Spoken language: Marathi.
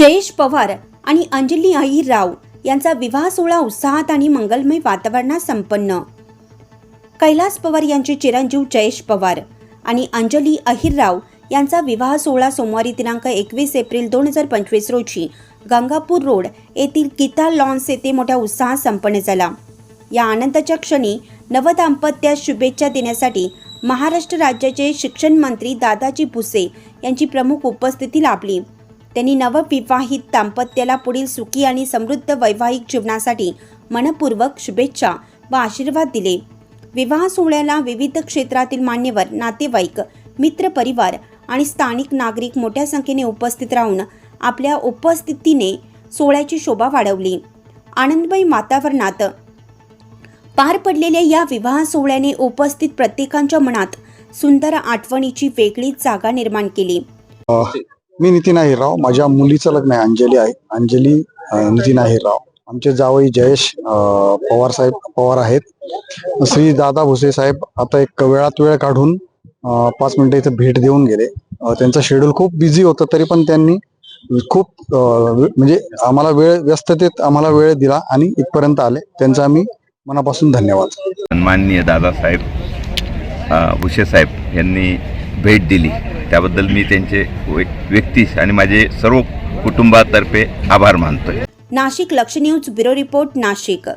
जयेश पवार आणि अंजली अहिरराव यांचा विवाह सोहळा उत्साहात आणि मंगलमय वातावरणात संपन्न. कैलास पवार यांचे चिरंजीव जयेश पवार आणि अंजली अहिरराव यांचा विवाह सोहळा सोमवारी दिनांक एकवीस एप्रिल दोन हजार पंचवीस रोजी गंगापूर रोड येथील गीता लॉन्स येथे मोठ्या उत्साहात संपन्न झाला. या आनंदाच्या क्षणी नवदाम्पत्यास शुभेच्छा देण्यासाठी महाराष्ट्र राज्याचे शिक्षण मंत्री दादाजी भुसे यांची प्रमुख उपस्थिती लाभली. त्यांनी नवविवाहित दाम्पत्याला पुढील सुखी आणि समृद्ध वैवाहिक जीवनासाठी मनपूर्वक शुभेच्छा व आशीर्वाद दिले. विवाह सोहळ्याला विविध क्षेत्रातील मान्यवर नातेवाईक मित्रपरिवार आणि स्थानिक नागरिक मोठ्या संख्येने उपस्थित राहून आपल्या उपस्थितीने सोहळ्याची शोभा वाढवली. आनंदमय वातावरणात पार पडलेल्या या विवाह सोहळ्याने उपस्थित प्रत्येकांच्या मनात सुंदर आठवणीची वेगळीच जागा निर्माण केली. मी नितीन अहिरराव माझ्या मुलीचं लग्न आहे अंजली आहे. अंजली नितीन अहिरराव. आमचे जावई जयेश पवार साहेब पवार आहेत. श्री दादा भुसे साहेब आता एक वेळात वेळ काढून पाच मिनिटं इथे भेट देऊन गेले. त्यांचं शेड्यूल खूप बिझी होतं तरी पण त्यांनी खूप म्हणजे आम्हाला वेळ व्यस्ततेत आम्हाला वेळ दिला आणि इथपर्यंत आले. त्यांचा आम्ही मनापासून धन्यवाद. सन्माननीय दादासाहेब भुसे साहेब यांनी भेट दिली. त्याबद्दल मी त्यांचे व्य- आणि माझे सर्व कुटुंबातर्फे आभार मानतोय. नाशिक लक्ष न्यूज ब्युरो रिपोर्ट नाशिक.